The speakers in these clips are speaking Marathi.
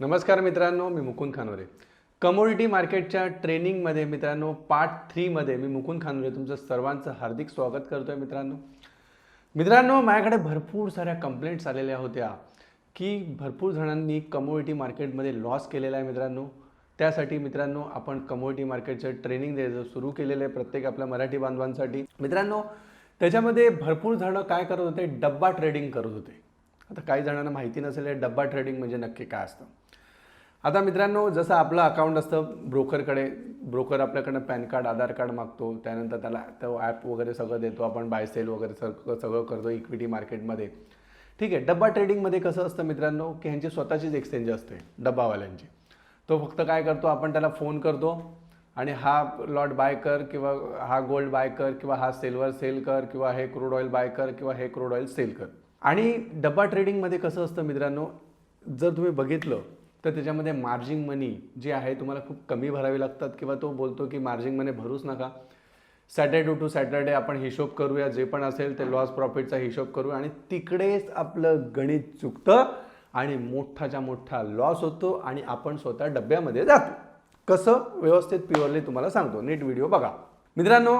नमस्कार मित्रांनो मी मुकुंद खानोरे. कमोडिटी मार्केटच्या ट्रेनिंगमध्ये मित्रांनो पार्ट थ्रीमध्ये मी मुकुंद खानोरे तुमचं सर्वांचं हार्दिक स्वागत करतोय मित्रांनो. मित्रांनो माझ्याकडे भरपूर साऱ्या कंप्लेंट्स आलेल्या होत्या की भरपूर जणांनी कमोडिटी मार्केटमध्ये लॉस केलेला आहे मित्रांनो. त्यासाठी मित्रांनो आपण कमोडिटी मार्केटचं ट्रेनिंग द्यायचं सुरू केलेलं आहे प्रत्येक आपल्या मराठी बांधवांसाठी. मित्रांनो त्याच्यामध्ये भरपूर जणं काय करत होते? डब्बा ट्रेडिंग करत होते. आता काही जणांना माहिती नसेल हे डब्बा ट्रेडिंग म्हणजे नक्की काय असतं. आता मित्रांनो जसं आपलं अकाउंट असतं ब्रोकरकडे ब्रोकर आपल्याकडनं पॅन कार्ड आधार कार्ड मागतो त्यानंतर त्याला तो ॲप वगैरे सगळं देतो आपण बाय सेल वगैरे सगळं सगळं करतो इक्विटी मार्केटमध्ये ठीक आहे डब्बा ट्रेडिंगमध्ये कसं असतं मित्रांनो की ह्यांची स्वतःचीच एक्सचेंज असते डब्बावाल्यांची. तो फक्त काय करतो आपण त्याला फोन करतो आणि हा लॉट बाय कर किंवा हा गोल्ड बाय कर किंवा हा सिल्वर सेल कर किंवा हे क्रूड ऑइल बाय कर किंवा हे क्रूड ऑइल सेल कर. आणि डब्बा ट्रेडिंगमध्ये कसं असतं मित्रांनो जर तुम्ही बघितलं तर त्याच्यामध्ये मार्जिंग मनी जी आहे तुम्हाला खूप कमी भरावी लागतात किंवा तो बोलतो की मार्जिंग मनी भरूच नका. सॅटर्डे टू सॅटर्डे आपण हिशोब करूया जे पण असेल ते लॉस प्रॉफिटचा हिशोब करू आणि तिकडेच आपलं गणित चुकतं आणि मोठाच्या मोठा लॉस होतो आणि आपण स्वतः डब्यामध्ये जातो. कसं? व्यवस्थित प्युअरली तुम्हाला सांगतो. नीट व्हिडिओ बघा. मित्रांनो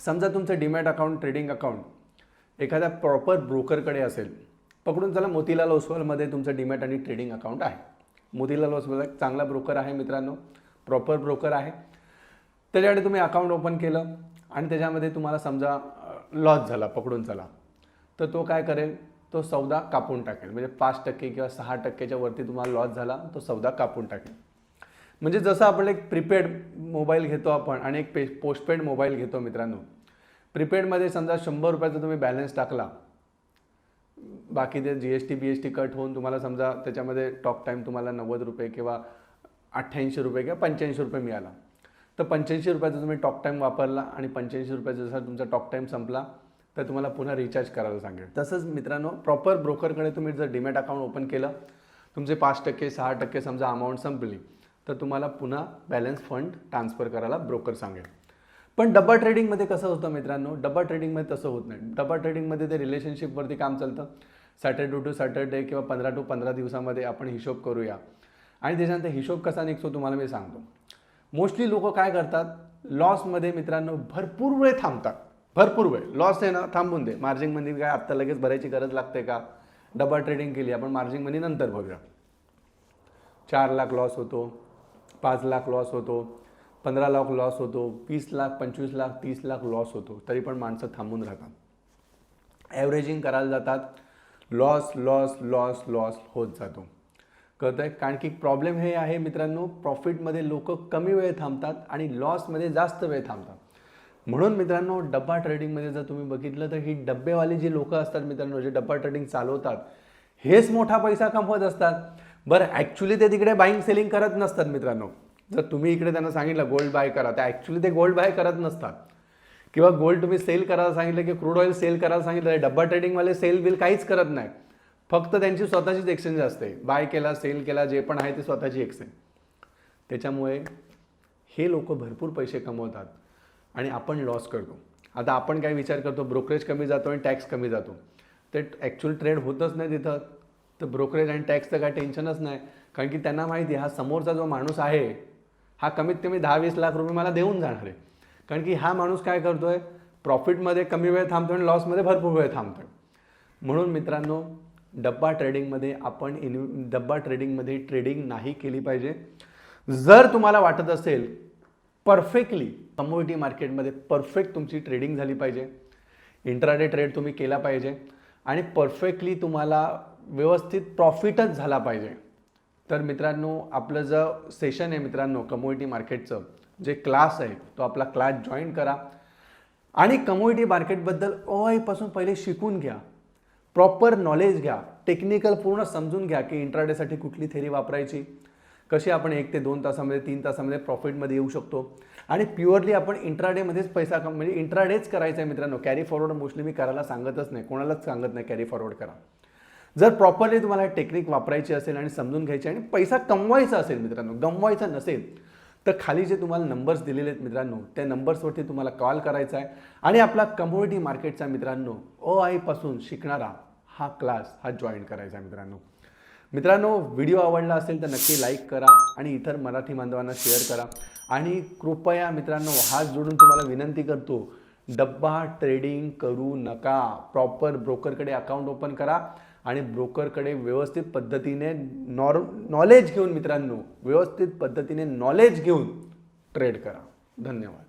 समजा तुमचं डीमॅट अकाउंट ट्रेडिंग अकाउंट एखाद्या प्रॉपर ब्रोकरकडे असेल पकडून चला मोतीलाल ओसवालमध्ये तुमचं डीमॅट आणि ट्रेडिंग अकाउंट आहे. मोतीलाल ओसवाल एक चांगला ब्रोकर आहे मित्रांनो प्रॉपर ब्रोकर आहे. त्याच्याकडे तुम्ही अकाउंट ओपन केलं आणि त्याच्यामध्ये तुम्हाला समजा लॉस झाला पकडून चला. तर तो काय करेल तो सौदा कापून टाकेल. म्हणजे पाच टक्के किंवा सहा टक्क्याच्या वरती तुम्हाला लॉस झाला तो सौदा कापून टाकेल. म्हणजे जसं आपण एक प्रीपेड मोबाईल घेतो आपण आणि एक पे पोस्टपेड मोबाईल घेतो मित्रांनो प्रीपेडमध्ये समजा शंभर रुपयाचा तुम्ही बॅलन्स टाकला बाकी ते G S T B S T cut होऊन तुम्हाला समजा त्याच्यामध्ये टॉक टाईम तुम्हाला नव्वद रुपये किंवा अठ्ठ्याऐंशी रुपये किंवा पंच्याऐंशी रुपये मिळाला. तर पंच्याऐंशी रुपयाचा तुम्ही टॉक टाईम वापरला आणि पंच्याऐंशी रुपयाचा जसा तुमचा टॉक टाईम संपला तर तुम्हाला पुन्हा रिचार्ज करायला सांगेल. तसंच मित्रांनो प्रॉपर ब्रोकरकडे तुम्ही जर डीमॅट अकाउंट ओपन केलं तुमचे पाच टक्के सहा टक्के समजा अमाऊंट संपली तर तुम्हाला पुन्हा बॅलन्स फंड ट्रान्सफर करायला ब्रोकर सांगेल. पण डब्बा ट्रेडिंगमध्ये कसं होतं मित्रांनो? डब्बा ट्रेडिंगमध्ये तसं होत नाही. डब्बा ट्रेडिंगमध्ये ते रिलेशनशिपवरती काम चालतं. सॅटर्डे टू सॅटर्डे किंवा पंधरा टू पंधरा दिवसामध्ये आपण हिशोब करूया. आणि त्याच्यानंतर हिशोब कसा निघतो तुम्हाला मी सांगतो. मोस्टली लोक काय करतात? लॉसमध्ये मित्रांनो भरपूर वेळ थांबतात. भरपूर वेळ. लॉस आहे ना थांबून दे. मार्जिन मनी काय आत्ता लगेच भरायची गरज लागते का? डबल ट्रेडिंग केली आपण मार्जिन मनी नंतर भरूया चार लाख लॉस होतो. पाच लाख लॉस होतो. पंधरा लाख लॉस होतो वीस लाख पंचवीस लाख तीस लाख लॉस होतो तरी पण माणसं थांबून राहतात. ॲव्हरेजिंग करायला जातात लॉस लॉस लॉस लॉस होत जातो. कळतं आहे कारण की प्रॉब्लेम हे आहे मित्रांनो प्रॉफिटमध्ये लोक कमी वेळ थांबतात आणि लॉसमध्ये जास्त वेळ थांबतात. म्हणून मित्रांनो डब्बा ट्रेडिंगमध्ये जर तुम्ही बघितलं तर ही डब्बेवाली जी लोकं असतात मित्रांनो जे डब्बा ट्रेडिंग चालवतात हेच मोठा पैसा कमवत असतात. बरं ॲक्च्युली ते तिकडे बाईंग सेलिंग करत नसतात मित्रांनो. जर तुम्ही इकडे त्यांना सांगितलं गोल्ड बाय करा तर ॲक्च्युली ते गोल्ड बाय करत नसतात. किंवा गोल्ड तुम्ही सेल करायला सांगितलं की क्रूड ऑइल सेल करायला सांगितलं डब्बा ट्रेडिंगवाले सेल बिल काहीच करत नाही. फक्त त्यांची स्वतःचीच एक्सचेंज असते. बाय केला सेल केला जे पण आहे ते स्वतःची एक्सचेंज त्याच्यामुळे हे लोक भरपूर पैसे कमवतात आणि आपण लॉस करतो. आता आपण काय विचार करतो ब्रोकरेज कमी जातो आणि टॅक्स कमी जातो. ते ॲक्च्युअल ट्रेड होतच नाही तिथं. तर ब्रोकरेज आणि टॅक्सचं काय टेन्शनच नाही. कारण की त्यांना माहिती आहे हा समोरचा जो माणूस आहे हा कमीत कमी दहा वीस लाख रुपये मला देऊन जाणार आहे. कारण की हा माणूस काय करतो आहे प्रॉफिटमध्ये कमी वेळ थांबतो आणि लॉसमध्ये भरपूर वेळ थांबतो आहे म्हणून मित्रांनो डब्बा ट्रेडिंगमध्ये आपण इन डब्बा ट्रेडिंगमध्ये ट्रेडिंग नाही केली पाहिजे. जर तुम्हाला वाटत असेल परफेक्टली कमोडिटी मार्केटमध्ये परफेक्ट तुमची ट्रेडिंग झाली पाहिजे. इंट्राडे ट्रेड तुम्ही केला पाहिजे. आणि परफेक्टली तुम्हाला व्यवस्थित प्रॉफिटच झाला पाहिजे. तर मित्रांनो आपलं जो सेशन आहे मित्रांनो कमोडिटी मार्केटचं जे क्लास आहे तो आपला क्लास जॉईन करा. आणि कमोडिटी मार्केटबद्दल ओआयपासून पहिले शिकून घ्या. प्रॉपर नॉलेज घ्या. टेक्निकल पूर्ण समजून घ्या की इंट्राडेसाठी कुठली थेरी वापरायची. कशी आपण एक ते दोन तासामध्ये तीन तासामध्ये प्रॉफिटमध्ये येऊ शकतो. आणि प्युअरली आपण इंट्राडेमध्येच पैसा कम म्हणजे इंट्राडेच करायचा आहे मित्रांनो. कॅरी फॉरवर्ड मोस्टली मी करायला सांगतच नाही. कोणालाच सांगत नाही कॅरी फॉरवर्ड करा. जर प्रॉपरली तुम्हाला टेक्निक वापरायची असेल आणि समजून घ्यायची आणि पैसा कमवायचा असेल मित्रांनो गमवायचा नसेल तर खाली जे तुम्हाला नंबर्स दिलेले आहेत मित्रांनो त्या नंबर्सवरती तुम्हाला कॉल करायचा आहे. आणि आपला कमोडिटी मार्केटचा मित्रांनो अ आईपासून शिकणारा हा क्लास हा जॉईन करायचा आहे मित्रांनो. मित्रांनो व्हिडिओ आवडला असेल तर नक्की लाईक करा आणि इतर मराठी बांधवांना शेअर करा. आणि कृपया मित्रांनो हात जोडून तुम्हाला विनंती करतो डब्बा ट्रेडिंग करू नका. प्रॉपर ब्रोकरकडे अकाउंट ओपन करा आणि ब्रोकरकडे व्यवस्थित पद्धतीने नॉर नॉलेज घेऊन मित्रांनो व्यवस्थित पद्धतीने नॉलेज घेऊन ट्रेड करा. धन्यवाद.